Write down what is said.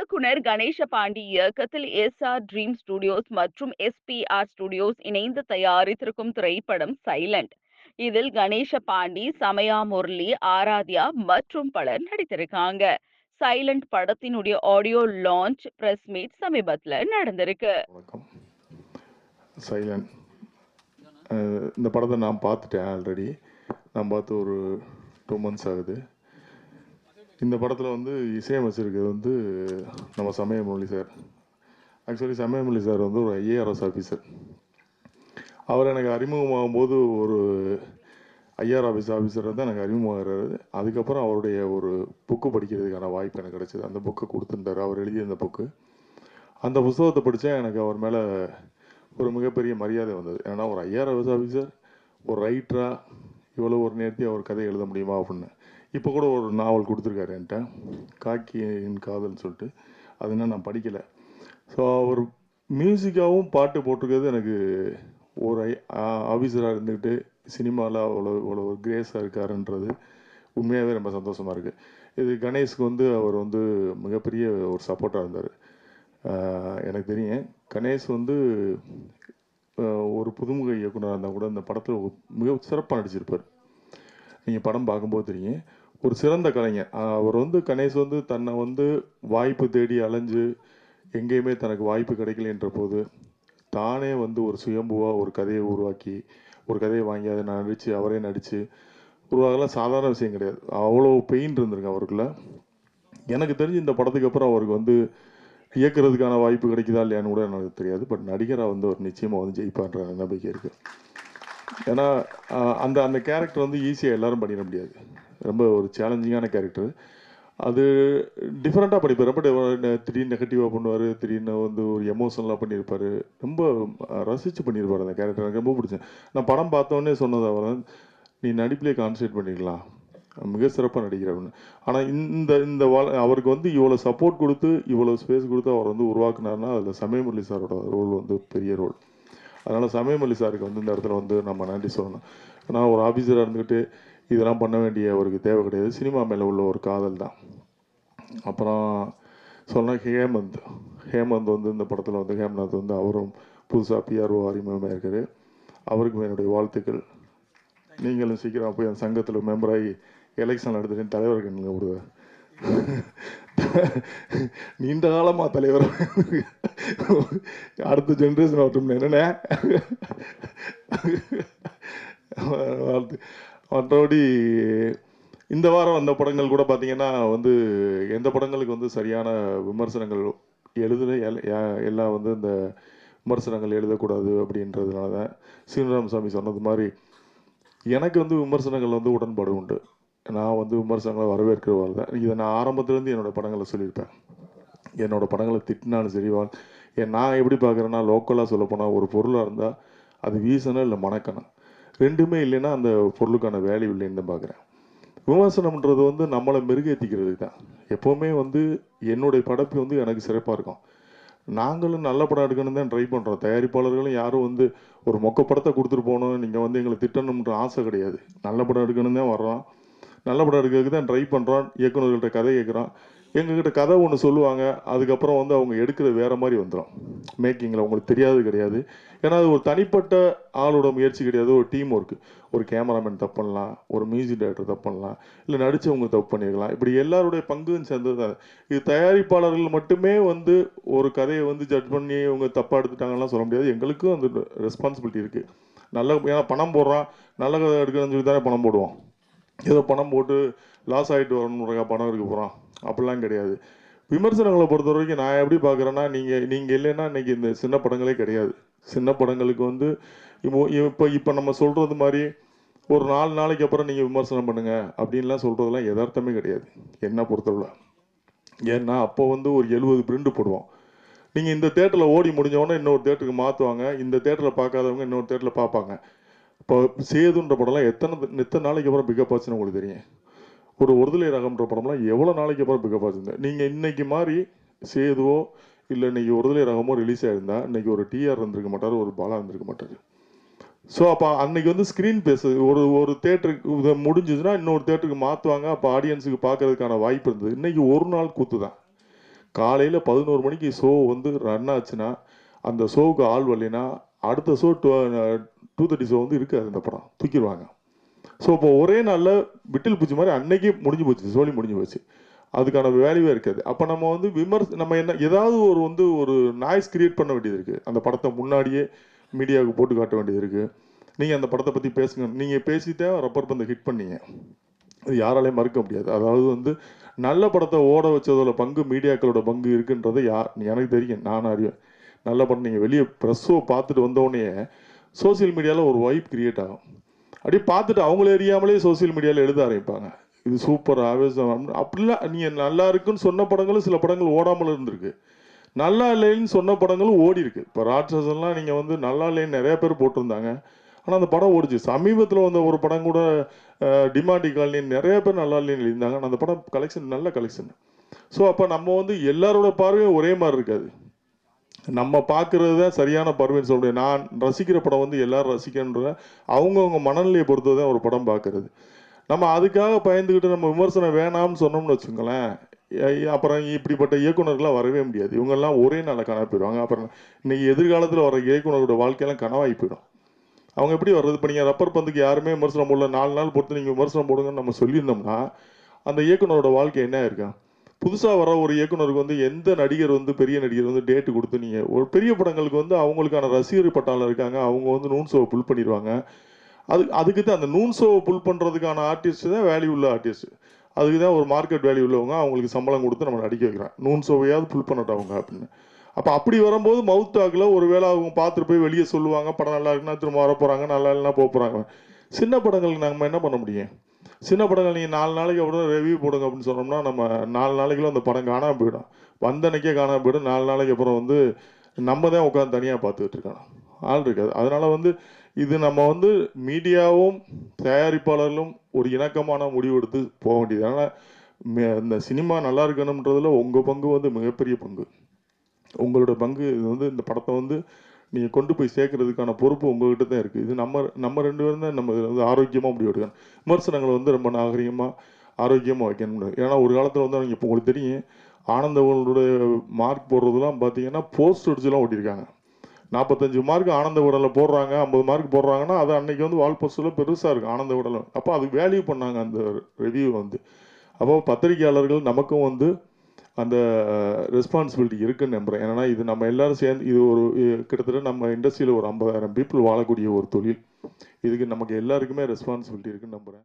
இயக்குனர் கணேச பாண்டி இயக்கத்தில் S R dream studios மற்றும் எஸ்பிஆர் ஸ்டுடியோஸ் இணைந்து தயாரித்திருக்கும் திரைப்படம் சைலண்ட் இதில் கணேச பாண்டி சமயா முரளி ஆராத்யா மற்றும் பலர் நடித்திருக்காங்க. சைலண்ட் படத்தினுடைய ஆடியோ லான்ச் பிரஸ் மீட் சமீபத்தில் நடந்திருக்கு. சைலண்ட் இந்த படத்தை நான் பார்த்துட்டேன் ஆல்ரெடி நான் பார்த்து ஒரு டூ மந்த்ஸ் ஆகுது. இந்த படத்தில் வந்து இசையமைச்சிருக்கிறது வந்து நம்ம Samayamozhi sir. Actually Samayamozhi sir வந்து ஒரு ஐஏஆர்எஸ் ஆஃபீஸர் அவர் எனக்கு அறிமுகமாகும் போது ஒரு ஐஆர் ஆஃபீஸ் ஆஃபீஸராக தான் எனக்கு அறிமுகமாகிறாரு. அதுக்கப்புறம் அவருடைய ஒரு புக்கு படிக்கிறதுக்கான வாய்ப்பு எனக்கு கிடச்சிது. அந்த புக்கை கொடுத்துருந்தார். அவர் எழுதிய அந்த புக்கு அந்த புஸ்தகத்தை படித்தா எனக்கு அவர் மேலே ஒரு மிகப்பெரிய மரியாதை வந்தது. ஏன்னா ஒரு ஐஆர்எஸ் ஆஃபீஸர் ஒரு ரைட்டராக இவ்வளோ ஒரு நேர்த்தி அவர் கதை எழுத முடியுமா அப்படின்னு. இப்போ கூட ஒரு நாவல் கொடுத்துருக்காரு என்கிட்ட. காக்கியின் காதல்னு சொல்லிட்டு. அது என்ன நான் படிக்கலை. ஸோ அவர் மியூசிக்காகவும் பாட்டு போட்டிருக்கிறது எனக்கு ஒரு ஐ ஆஃபீஸராக இருந்துக்கிட்டு சினிமாவில் அவ்வளோ இவ்வளோ ஒரு கிரேஸாக இருக்காருன்றது உண்மையாகவே ரொம்ப சந்தோஷமாக இருக்குது இது கணேஷ்க்கு வந்து அவர் வந்து மிகப்பெரிய ஒரு சப்போர்ட்டாக இருந்தார். எனக்கு தெரியும். கணேஷ் வந்து ஒரு புதுமுக இயக்குனராக இருந்தால் கூட இந்த படத்தில் மிக சிறப்பாக நடிச்சிருப்பார். நீங்கள் படம் பார்க்கும்போது தெரியும். ஒரு சிறந்த கலைஞர். அவர் வந்து கணேஷ் வந்து தன்னை வந்து வாய்ப்பு தேடி அலைஞ்சு எங்கேயுமே தனக்கு வாய்ப்பு கிடைக்கலன்ற போது தானே வந்து ஒரு சுயம்புவாக ஒரு கதையை உருவாக்கி ஒரு கதையை வாங்கி அதை நான் நடித்து அவரே நடித்து உருவாகலாம் சாதாரண விஷயம் கிடையாது. அவ்வளோ பெயின் இருந்திருக்கு அவருக்குள்ள. எனக்கு தெரிஞ்சு இந்த படத்துக்கு அப்புறம் அவருக்கு வந்து இயக்குறதுக்கான வாய்ப்பு கிடைக்குதா இல்லையான்னு கூட எனக்கு தெரியாது. பட் நடிகராக வந்து அவர் நிச்சயமாக வந்து ஜெயிப்பான்ற நம்பிக்கை இருக்குது ஏன்னா அந்த அந்த கேரக்டர் வந்து ஈஸியாக எல்லாரும் பண்ணிட முடியாது. ரொம்ப ஒரு சேலஞ்சிங்கான கேரக்டர் அது டிஃப்ரெண்ட்டாக படிப்பார் ரொம்ப திடீர்னு நெகட்டிவாக பண்ணுவார் திடீர்னு வந்து ஒரு எமோஷனலாக பண்ணியிருப்பார் ரொம்ப ரசித்து பண்ணியிருப்பார் அந்த கேரக்டர் எனக்கு ரொம்ப பிடிச்சேன் நான் படம் பார்த்தோன்னே சொன்னது அவர் நீ நடிப்பிலே கான்சன்ட்ரேட் பண்ணிக்கலாம் மிக சிறப்பாக நடிக்கிறவனு ஆனால் இந்த இந்த வா அவருக்கு வந்து இவ்வளோ சப்போர்ட் கொடுத்து இவ்வளோ ஸ்பேஸ் கொடுத்து அவர் வந்து உருவாக்குனாருன்னா அதில் சமயமுரளி சாரோட ரோல் வந்து பெரிய ரோல். அதனால் சமயமல்லி சாருக்கு வந்து இந்த இடத்துல வந்து நம்ம நன்றி சொல்லணும். ஏன்னா ஒரு ஆஃபீஸராக இருந்துக்கிட்டு இதெல்லாம் பண்ண வேண்டிய அவருக்கு தேவை கிடையாது. சினிமா மேலே உள்ள ஒரு காதல் தான். அப்புறம் சொன்ன ஹேமந்த். ஹேமந்த் வந்து இந்த படத்தில் வந்து ஹேம்நாத் வந்து அவரும் புதுசாக பிஆர்ஓ அறிமுகமாக இருக்கார். அவருக்கும் என்னுடைய வாழ்த்துக்கள். நீங்களும் சீக்கிரம் போய் அந்த சங்கத்தில் மெம்பராகி எலெக்ஷன் நடத்துட்டு தலைவர்கள் நீங்கள் ஒரு நீண்ட காலமா தலைவர். அடுத்த ஜென்ரேஷன் ஆகட்டும் என்னென்ன மற்றபடி இந்த வாரம் வந்த படங்கள் கூட பார்த்தீங்கன்னா வந்து எந்த படங்களுக்கு வந்து சரியான விமர்சனங்கள் எழுதுன எல்- யா- எல்லாம் வந்து இந்த விமர்சனங்கள் எழுதக்கூடாது அப்படின்றதுனால தான் சீனிராமசாமி சொன்னது மாதிரி எனக்கு வந்து விமர்சனங்கள் வந்து உடன்பாடு உண்டு. நான் வந்து விமர்சனங்களை வரவேற்கிறவர் தான். இதை நான் ஆரம்பத்துலேருந்து என்னோட படங்களை சொல்லியிருப்பேன். என்னோட படங்களை திட்டினாலும் சரி ஏன் நான் எப்படி பார்க்குறேன்னா லோக்கலாக சொல்லப்போனால் ஒரு பொருளாக இருந்தால் அது வீசணும் இல்லை மணக்கணும் ரெண்டுமே இல்லைன்னா அந்த பொருளுக்கான வேல்யூ இல்லைன்னு தான் பார்க்குறேன். விமர்சனம்ன்றது வந்து நம்மளை மெருகேற்றிக்கிறது தான். எப்போவுமே வந்து என்னுடைய படைப்பு வந்து எனக்கு சிறப்பாக இருக்கும். நாங்களும் நல்ல படம் எடுக்கணும் தான் ட்ரை பண்ணுறோம் தயாரிப்பாளர்களும் யாரும் வந்து ஒரு மொக்க படத்தை கொடுத்துட்டு போகணும் நீங்கள் வந்து எங்களை திட்டணும்ன்ற ஆசை கிடையாது. நல்ல படம் எடுக்கணும் தான் வர்றோம். நல்ல படம் எடுக்கிறதுக்கு தான் ட்ரை பண்ணுறோம் இயக்குநர்கள்ட்ட கதை கேட்குறோம் எங்ககிட்ட கதை ஒன்று சொல்லுவாங்க. அதுக்கப்புறம் வந்து அவங்க எடுக்கிறது வேறு மாதிரி வந்துடும் மேக்கிங்கில் அவங்களுக்கு தெரியாது கிடையாது. ஏன்னா அது ஒரு தனிப்பட்ட ஆளோட முயற்சி கிடையாது. ஒரு டீம் ஒர்க்கு ஒரு கேமராமேன் தப்பு பண்ணலாம். ஒரு மியூசிக் டைரக்டர் தப்பு பண்ணலாம். இல்லை நடித்தவங்க தப்பு பண்ணியிருக்கலாம் இப்படி எல்லாருடைய பங்கும் சேர்ந்தது தான் இது தயாரிப்பாளர்கள் மட்டுமே வந்து ஒரு கதையை வந்து ஜட்ஜ் பண்ணி இவங்க தப்பாக எடுத்துட்டாங்கலாம் சொல்ல முடியாது. எங்களுக்கும் அந்த ரெஸ்பான்சிபிலிட்டி இருக்குது நல்ல ஏன்னா பணம் போடுறான். நல்ல கதை எடுக்கணும்னு சொல்லி தானே பணம் போடுவோம். ஏதோ பணம் போட்டு லாஸ் ஆகிட்டு வரணுன்றக்கா பணம் இருக்க போகிறான் அப்படிலாம் கிடையாது. விமர்சனங்களை பொறுத்த வரைக்கும் நான் எப்படி பார்க்குறேன்னா நீங்கள் நீங்கள் இல்லைன்னா இன்றைக்கி இந்த சின்ன படங்களே கிடையாது. சின்ன படங்களுக்கு வந்து இப்போ இப்போ இப்போ நம்ம சொல்கிறது மாதிரி ஒரு நாலு நாளைக்கு அப்புறம் நீங்கள் விமர்சனம் பண்ணுங்க அப்படின்லாம் சொல்கிறதுலாம் யதார்த்தமே கிடையாது. என்ன பொறுத்தவரை. ஏன்னா அப்போ வந்து ஒரு எழுபது பிரிண்ட் போடுவோம். நீங்கள் இந்த தேட்டரில் ஓடி முடிஞ்சவொடனே இன்னொரு தேட்டருக்கு மாற்றுவாங்க இந்த தேட்டரில் பார்க்காதவங்க இன்னொரு தேட்டரில் பார்ப்பாங்க. இப்போ சேதுன்ற படம்லாம் எத்தனை எத்தனை நாளைக்கு அப்புறம் பிக்கப் ஆச்சுன்னு உங்களுக்கு தெரியும்? ஒரு ஒருதலை ரகம்ன்ற படம்லாம் எவ்வளோ நாளைக்கு அப்புறம் பிக்கப் ஆச்சுருந்தேன் நீங்கள் இன்றைக்கி மாதிரி சேதுவோ இல்லை இன்றைக்கி ஒருதலை ரகமோ ரிலீஸ் ஆகிருந்தா இன்றைக்கி ஒரு டிஆர் இருந்திருக்க மாட்டார் ஒரு பாலா இருந்திருக்க மாட்டார். ஸோ அப்போ அன்னைக்கு வந்து ஸ்க்ரீன் பேஸ் ஒரு ஒரு தேட்டருக்கு இதை முடிஞ்சுதுன்னா இன்னொரு தேட்டருக்கு மாற்றுவாங்க அப்போ ஆடியன்ஸுக்கு பார்க்கறதுக்கான வாய்ப்பு இருந்தது. இன்றைக்கி ஒரு நாள் கூத்து தான். காலையில் பதினோரு மணிக்கு ஷோ வந்து ரன் ஆச்சுன்னா அந்த ஷோவுக்கு ஆள் வரலைன்னா அடுத்த ஷோ டூ தேர்ட்டி ஷோ வந்து இருக்காது இந்த படம். தூக்கிடுவாங்க. ஸோ இப்போ ஒரே நாளில் விட்டில் பூச்சி மாதிரி அன்னைக்கு முடிஞ்சு போச்சு சோழி முடிஞ்சு போச்சு. அதுக்கான வேல்யூவே இருக்காது. அப்போ நம்ம வந்து விமர்ச நம்ம என்ன ஏதாவது ஒரு வந்து ஒரு நாய்ஸ் கிரியேட் பண்ண வேண்டியது இருக்குது அந்த படத்தை முன்னாடியே மீடியாவுக்கு போட்டு காட்ட வேண்டியது இருக்குது நீங்கள் அந்த படத்தை பற்றி பேசுங்க. நீங்கள் பேசிட்டே ரப்பர் பந்தை ஹிட் பண்ணீங்க. அது யாராலையும் மறுக்க முடியாது. அதாவது வந்து நல்ல படத்தை ஓட வச்சதோட பங்கு மீடியாக்களோட பங்கு இருக்குன்றது யார் எனக்கு தெரியும். நான் அறிவேன். நல்ல படம் நீங்கள் வெளியே ப்ரெஸ்ஸோ பார்த்துட்டு வந்தோடனே சோஷியல் மீடியாவில் ஒரு வைப் கிரியேட் ஆகும். அப்படியே பார்த்துட்டு அவங்கள அறியாமலே சோஷியல் மீடியாவில் எழுத ஆரம்பிப்பாங்க. இது சூப்பர் ஆவேசம் அப்படிலாம் நீங்கள் நல்லா இருக்குன்னு சொன்ன படங்களும் சில படங்கள் ஓடாமல் இருந்திருக்கு. நல்லா இல்லைன்னு சொன்ன படங்களும் ஓடி இருக்கு. இப்போ ராட்சசன்லாம் நீங்கள் வந்து நல்லா இல்லைன்னு நிறைய பேர் போட்டிருந்தாங்க. ஆனால் அந்த படம் ஓடிச்சு. சமீபத்தில் வந்த ஒரு படம் கூட டிமாண்டி காலனி நிறைய பேர் நல்லா இல்லைன்னு எழுதியிருந்தாங்க. ஆனால் அந்த படம் கலெக்ஷன் நல்ல கலெக்ஷன் ஸோ அப்போ நம்ம வந்து எல்லாரோட பார்வையும் ஒரே மாதிரி இருக்காது. நம்ம பார்க்கறது தான் சரியான பார்வைன்னு சொல்ல முடியும் நான் ரசிக்கிற படம் வந்து எல்லாரும் ரசிக்கன்ற அவங்கவுங்க மனநிலையை பொறுத்து தான் ஒரு படம் பார்க்கறது. நம்ம அதுக்காக பயந்துக்கிட்டு நம்ம விமர்சனம் வேணாம்னு சொன்னோம்னு வச்சுங்களேன் அப்புறம் இப்படிப்பட்ட இயக்குனர்கள்லாம் வரவே முடியாது. இவங்கெல்லாம் ஒரே நாளில் கனவு போயிடுவாங்க. அப்புறம் இன்னைக்கு எதிர்காலத்தில் வர இயக்குனரோட வாழ்க்கையெல்லாம் கனவாகி போயிடும். அவங்க எப்படி வர்றது? இப்போ நீங்கள் ரப்பர் பந்துக்கு யாருமே விமர்சனம் போடல. நாலு நாள் பொறுத்து நீங்கள் விமர்சனம் போடுங்கன்னு நம்ம சொல்லியிருந்தோம்னா அந்த இயக்குனரோட வாழ்க்கை என்ன இருக்கும் புதுசாக வர ஒரு இயக்குனருக்கு வந்து எந்த நடிகர் வந்து பெரிய நடிகர் வந்து டேட்டு கொடுத்து நீங்கள் ஒரு பெரிய படங்களுக்கு வந்து அவங்களுக்கான ரசிகர் பட்டாளம் இருக்காங்க. அவங்க வந்து நூன் ஷோவை புல் பண்ணிடுவாங்க. அது அதுக்கு தான் அந்த நூன் ஷோவை புல் பண்ணுறதுக்கான ஆர்டிஸ்ட் தான் வேல்யூ உள்ள ஆர்டிஸ்ட் அதுக்கு தான் ஒரு மார்க்கெட் வேல்யூ உள்ளவங்க அவங்களுக்கு சம்பளம் கொடுத்து நம்ம நடிக்க வைக்கிறோம் நூன் ஷோவையாவது புல் பண்ணட்டும் அவங்க அப்படின்னு. அப்போ அப்படி வரும்போது மவுத் டாக்கில் ஒருவேளை அவங்க பார்த்துட்டு போய் வெளியே சொல்லுவாங்க படம் நல்லா இருக்குன்னா திரும்ப வர போகிறாங்க நல்லா இல்லைன்னா போக போகிறாங்க சின்ன படங்களுக்கு நம்ம என்ன பண்ண முடியும்? சின்ன படங்கள் நீங்கள் நாலு நாளைக்கு அப்புறம் ரிவ்யூ போடுங்க அப்படின்னு சொன்னோம்னா நம்ம நாலு நாளைக்குள்ள அந்த படம் காணாமல் போயிடும். வந்த காணாமல் போயிடும். நாலு நாளைக்கு அப்புறம் வந்து நம்ம தான் உட்காந்து தனியாக பார்த்துக்கிட்டு இருக்கணும் ஆள் இருக்காது. அதனால் வந்து இது நம்ம வந்து மீடியாவும் தயாரிப்பாளர்களும் ஒரு இணக்கமான முடிவு எடுத்து போக வேண்டியது. அதனால் இந்த சினிமா நல்லா இருக்கணுன்றதுல உங்கள் பங்கு வந்து மிகப்பெரிய பங்கு. உங்களோட பங்கு இது வந்து இந்த படத்தை வந்து நீங்கள் கொண்டு போய் சேர்க்கறதுக்கான பொறுப்பு உங்கள்கிட்ட தான் இருக்குது இது நம்ம நம்ம ரெண்டு பேரும் தான் நம்ம வந்து ஆரோக்கியமாக முடிவு எடுக்கணும். விமர்சனங்களை வந்து ரொம்ப நாகரிகமாக ஆரோக்கியமாக வைக்கணும் ஏன்னா ஒரு காலத்தில் வந்து அவங்க இப்போ உங்களுக்கு தெரியும் ஆனந்தவனுடைய மார்க் போடுறதுலாம் பார்த்தீங்கன்னா போஸ்ட் அடிச்சுலாம் ஓட்டியிருக்காங்க நாற்பத்தஞ்சு மார்க் ஆனந்த விடலை போடுறாங்க ஐம்பது மார்க் போடுறாங்கன்னா அது அன்னைக்கு வந்து வால் போஸ்டில் பெருசாக இருக்கும் ஆனந்த விடலை அப்போ அது வேல்யூ பண்ணாங்க அந்த ரிவ்யூ வந்து. அப்போ பத்திரிகையாளர்கள் நமக்கும் வந்து அந்த ரெஸ்பான்சிபிலிட்டி இருக்குன்னு நம்புகிறேன் ஏன்னா இது நம்ம எல்லாரும் சேர்ந்து இது ஒரு கிட்டத்தட்ட நம்ம இண்டஸ்ட்ரியில் ஒரு ஐம்பதாயிரம் பீப்புள் வாழக்கூடிய ஒரு தொழில். இதுக்கு நமக்கு எல்லாருக்குமே ரெஸ்பான்சிபிலிட்டி இருக்குன்னு நம்புகிறேன்